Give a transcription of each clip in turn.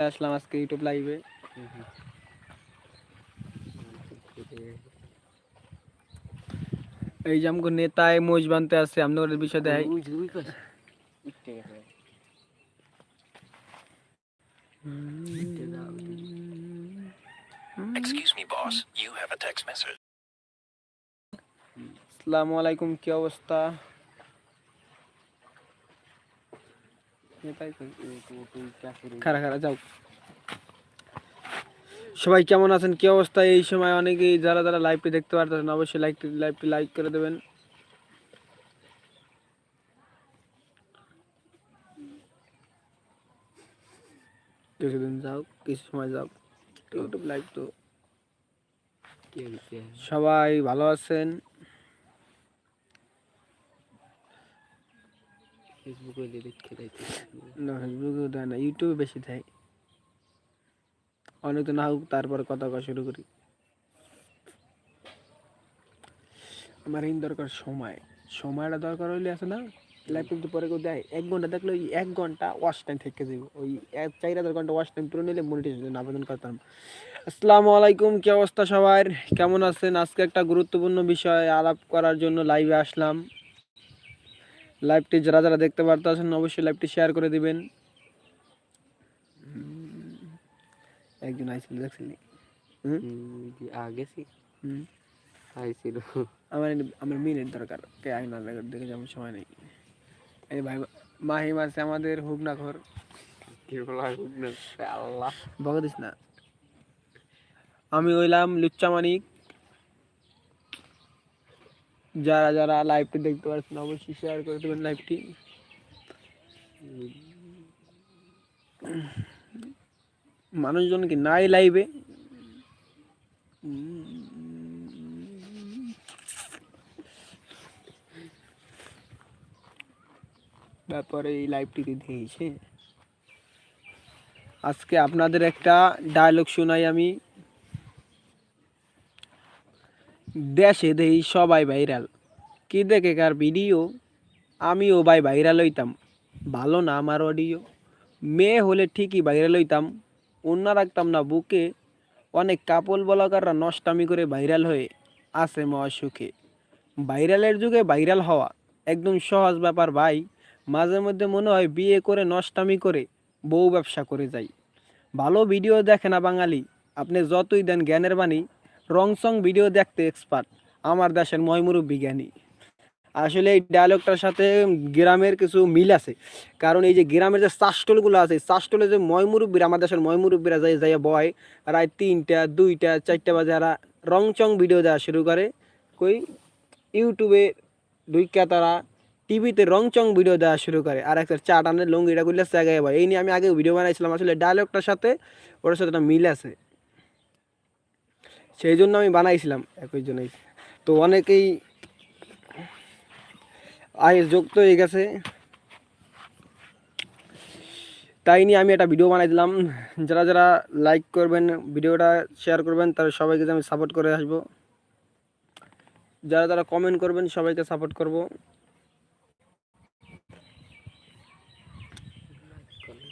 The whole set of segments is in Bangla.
আসলাম আজকে ইউটিউব লাইভে এই যে আমাকে নেতায় মোজ বানতে আছে আপনাদের বিষয় দেয় Excuse me, boss. You have a text message. আসসালামু আলাইকুম কি অবস্থা নেতাই কই? খারা খারা যাও। সবাই কেমন আছেন? কি অবস্থা? এই সময় অনেকেই যারা যারা লাইভটি দেখতে পারতেছেন, অবশ্যই লাইক লাইভটি লাইক করে দেবেন। কিছুদিন যাও, কিছু সময় যাও। ইউটিউব লাইভ তো। সবাই ভালো আছেন? না ফেসবুকে দেয় না, ইউটিউবে বেশি দেয়। অনেক না হোক, তারপরে কথা শুরু করি। আমার দরকার সময়। সময়টা দরকার হইলে আছে না পরে কেউ দেয়। এক ঘণ্টা দেখলে ওই এক ঘণ্টা ওয়াশ টাইম থেকে যাবে ওই এক, চার হাজার ঘণ্টা ওয়াশ টাইম পুরো নিলে মনিটাইজেশন আবেদন করতাম। আসসালামু আলাইকুম, কি অবস্থা সবার? কেমন আছেন? আজকে একটা গুরুত্বপূর্ণ বিষয় আলাপ করার জন্য লাইভে আসলাম। লাইভটি যারা যারা দেখতে পারতে আছেন অবশ্যই লাইভটি শেয়ার করে দিবেন। একজন আইছিল দেখছিলি হুম? আইছিল। আমার আমার মিনিট দরকার। কে আই না লাগে দেখে যাব সময় নেই। এই ভাই মাহিম আছে আমাদের হুগনাখর আল্লাহ। বকে দিস না। আমি হইলাম লুচ্চা মানিক। যারা যারা লাইভটি দেখতে পাচ্ছেন অবশ্যই শেয়ার করে দেবেন লাইভটি মানুষজন কি নাই লাইভে ব্যাপারে এই লাইভটি দিয়েছে আজকে আপনাদের একটা ডায়লগ শোনাই আমি। দেশে দেই সবাই ভাইরাল। কি দেখে কার ভিডিও? আমিও ভাই ভাইরাল হইতাম। ভালো না আমার অডিও মেয়ে হলে ঠিকই ভাইরাল হইতাম। অন্য রাখতাম না বুকে। অনেক কাপল বলাকাররা নষ্টামি করে ভাইরাল হয়ে আছে মহাসুখে। ভাইরালের যুগে ভাইরাল হওয়া একদম সহজ ব্যাপার ভাই। মাঝে মধ্যে মনে হয় বিয়ে করে নষ্টামি করে বউ ব্যবসা করে যাই। ভালো ভিডিও দেখে না বাঙালি। আপনি যতই দেন জ্ঞানের বাণী রংসং ভিডিও দেখতে এক্সপার্ট আমার দেশের ময়মুরব্বী বিজ্ঞানী আসলে এই ডায়লগটার সাথে গ্রামের কিছু মিল আছে। কারণ এই যে গ্রামের যে চাষটলগুলো আছে চাষটলে যে ময়মুরব্বীরা আমার দেশের ময়মুরব্বীরা যাই যাই বয় রায় তিনটা, দুইটা, চারটা বাজে এরা রংচং ভিডিও দেওয়া শুরু করে। কই? ইউটিউবে ঢুইকা তারা টিভিতে রংচং ভিডিও দেওয়া শুরু করে। আর একটা চা টানের লঙ্গিটা করলে ভাই এই নিয়ে আমি আগে ভিডিও বানাইছিলাম। আসলে ডায়লগটার সাথে ওটার সাথে একটা মিল আছে। সেই জন্য আমি বানাইছিলাম একই জন্যই। তো অনেকেই আয় যুক্ত হয়ে গেছে। তাই নিয়ে আমি একটা ভিডিও বানাই দিলাম। যারা যারা লাইক করবেন, ভিডিওটা শেয়ার করবেন, তারা সবাইকে আমি সাপোর্ট করে আসব। যারা যারা কমেন্ট করবেন, সবাইকে সাপোর্ট করব।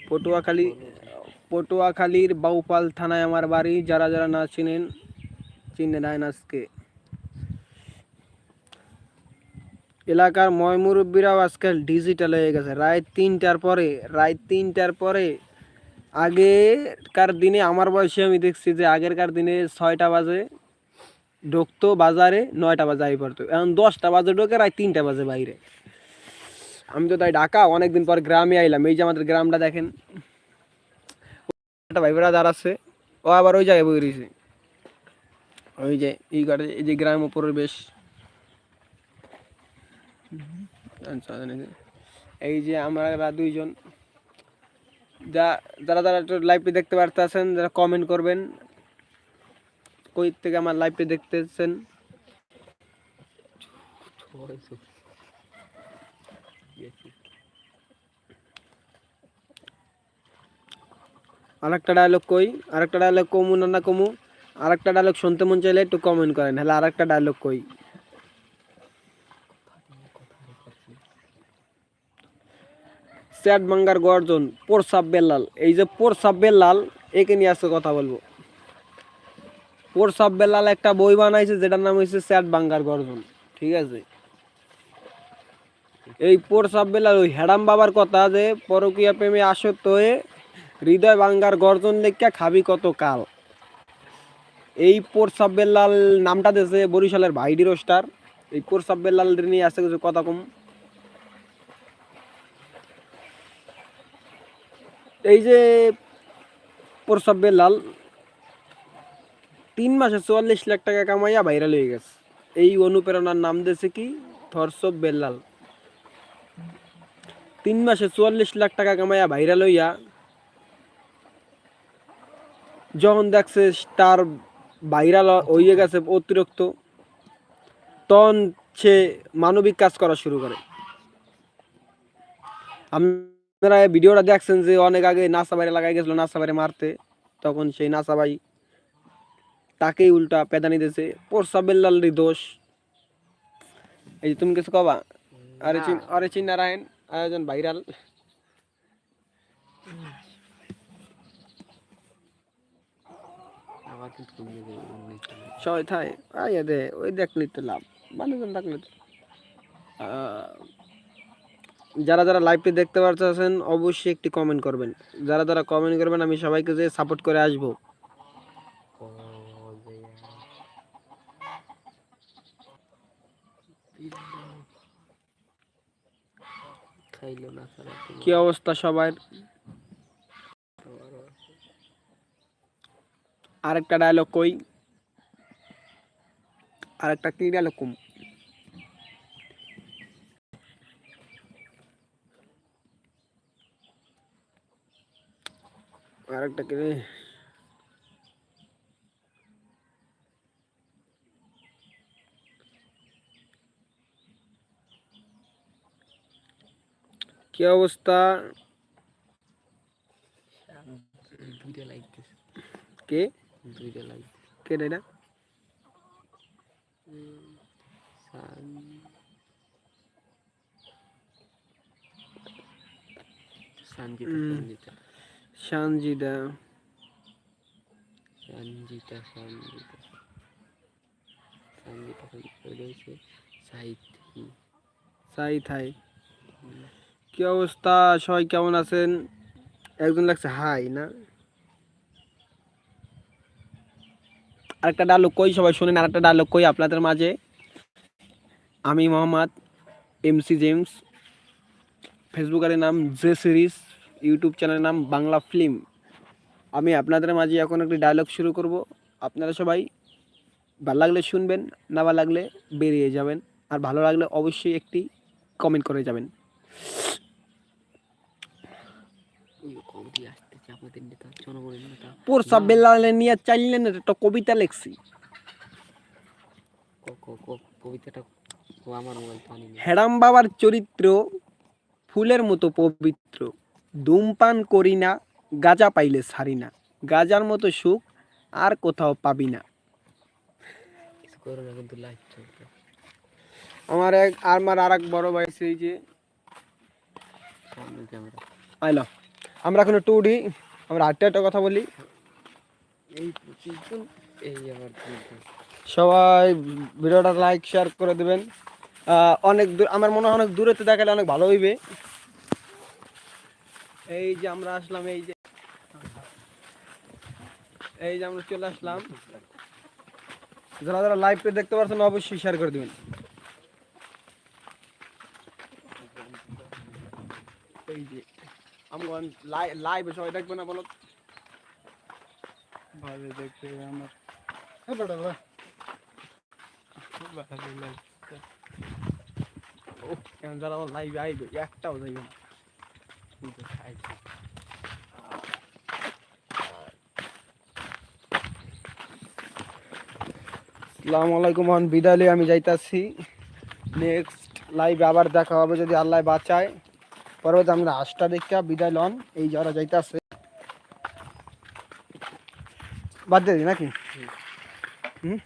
পটুয়াখালী, পটুয়াখালীর বাউপাল থানায় আমার বাড়ি। যারা যারা না চিনেন চিনে নেন আজকে এলাকার ময়মুরব্বীরাও আজকাল ডিজিটাল হয়ে গেছে। রায় তিনটার পরে রায় তিনটার পরে আগেকার দিনে আমার বয়সে আমি দেখছি যে আগেরকার দিনে ছয়টা বাজে, ঢুকতো বাজারে নয়টা বাজে আই পড়তো। এখন দশটা বাজে ঢোকে রায় তিনটা বাজে বাইরে। আমি তো তাই ঢাকা, অনেকদিন পর গ্রামে আইলাম। এই যে আমাদের গ্রামটা দেখেন একটা ভাই বেড়া দাঁড়াচ্ছে, ও আবার ওই জায়গায় বই রয়েছে। ওই যে, এই ঘরে এই যে গ্রাম পরিবেশ এই যে আমরা দুইজন। যা, যারা যারা একটু লাইভটি দেখতে পারতেছেন, যারা কমেন্ট করবেন, কই থেকে আমার লাইভটি দেখতেছেন? আরেকটা ডায়লগ কই? আরেকটা ডায়লগ কমু না না কমু? আরেকটা ডায়লগ শুনতে মন চাইলে একটু কমেন্ট করেন হলে আরেকটা ডায়লগ কই স্যাট বাঙ্গার গর্জন, পোরসাব বেল্লাল। এই যে পোরসাব বেল্লাল, একে নিয়ে আসছে কথা বলব। পোরসাব বেল্লাল একটা বই বানাইছে, যেটার নাম হয়েছে স্যাট বাঙ্গার গর্জন। ঠিক আছে? এই পোরসাব বেল্লাল ওই হেডাম বাবার কথা যে, পরকীয়া প্রেমে আসক্ত হয়ে হৃদয় বাঙ্গার গর্জন লেখা খাবি কত কাল। এই পোরসাব বেল্লাল নামটা দিয়েছে বরিশালের ভাইডি রোস্টার এই পোরসাব বেল্লাল নিয়ে আসতে কিছু কথা কম। এই যে প্রসাব বেলাল তিন মাসে চুয়াল্লিশ লাখ টাকা কামাইয়া ভাইরাল হয়ে গেছে। এই অনুপ্রেরণার নাম দিয়েছে কি? থরসব বেল্লাল। তিন মাসে চুয়াল্লিশ লাখ টাকা কামাইয়া ভাইরাল হইয়া, যখন দেখছে তার ভাইরাল হয়ে গেছে অতিরিক্ত। তখন সে মানবিক কাজ করা শুরু করে। আপনারা ভিডিওটা দেখছেন যে অনেক আগে নাসা বাইরে লাগাই গেছিল নাসা বাইরে মারতে। তখন সেই নাসা ভাই তাকেই উল্টা পেদানি দিয়েছে। পোরসাবেল্লালের দোষ। এই যে তুমি কিছু কবা? আরে চিন আরে চিন নারায়ণ আয়োজন ভাইরাল। সবাই থায় আইয়া দে ওই দেখলি তো লাভ মানুষজন থাকলে যারা যারা লাইভটি দেখতে পারতেছেন অবশ্যই একটি কমেন্ট করবেন। যারা যারা কমেন্ট করবেন আমি সবাইকে যে সাপোর্ট করে আসব। কি অবস্থা সবার? আরেকটা ডায়লগ কই আরেকটা কি ডায়লগ কম আরেকটা কি রে? কি অবস্থা দুইটা লাইক দিছে কে দুইটা লাইক কে এটা সান সঞ্জিতা হুম। সঞ্জিতা সঞ্জিদা সঞ্জিতা সঞ্জিতা সঞ্জিতা সঞ্জিতা রয়েছে সাহিত্যি সাই থাই কি অবস্থা? সবাই কেমন আছেন? একজন লাগছে হাই না? আরেকটা ডায়লগ কই সবাই শুনেন, আরেকটা ডায়লগ কই আপনাদের মাঝে। আমি মোহাম্মদ এমসি জেমস ফেসবুকের নাম জে সিরিজ ইউটিউব চ্যানেলের নাম বাংলা ফিল্ম আমি আপনাদের মাঝে এখন একটি ডায়লগ শুরু করব। আপনারা সবাই ভালো লাগলে শুনবেন, না ভালো লাগলে বেরিয়ে যাবেন। আর ভালো লাগলে অবশ্যই একটি কমেন্ট করে যাবেন ওই কমিটি বেলালে নিয়ে চাইলেন একটা কবিতা লেখছি। কবিতাটা আমার হেরাম বাবার চরিত্র ফুলের মতো পবিত্র। ধূমপান করি না গাজা পাইলে ছাড়ি না। গাজার মতো সুখ আর কোথাও পাবি না। আমার এক আমার আর এক বড় ভাই সেই যে। আইলো আমরা এখন একটু উঠি আমরা আটটা একটা কথা বলি। এই পঁচিশ এই আমার সবাই ভিডিওটা লাইক শেয়ার করে দেবেন। অনেক দূর আমার মনে হয় অনেক দূরেতে দেখালে অনেক ভালো হইবে। এই যে আমরা আসলাম এই যে এই যে আমরা চলে আসলাম। যারা যারা লাইভে দেখতে পাচ্ছেন অবশ্যই শেয়ার করে দেবেন। এই যে আমরা লাইভে সবাই দেখবে না বলো। ভালো দেখতে আমার ও কেন যারা লাইভে আইবে একটাও যাইবে না। কিন্তু খাইছি। আসসালামু আলাইকুম এখন বিদায় আমি যাইতাছি। নেক্সট লাইভে আবার দেখা হবে যদি আল্লাহ বাঁচায়। পরবর্তী আমরা আশটা দেখা বিদায় লন এই যারা যাইতে আসে বাদ দিয়ে দিই নাকি? হুম?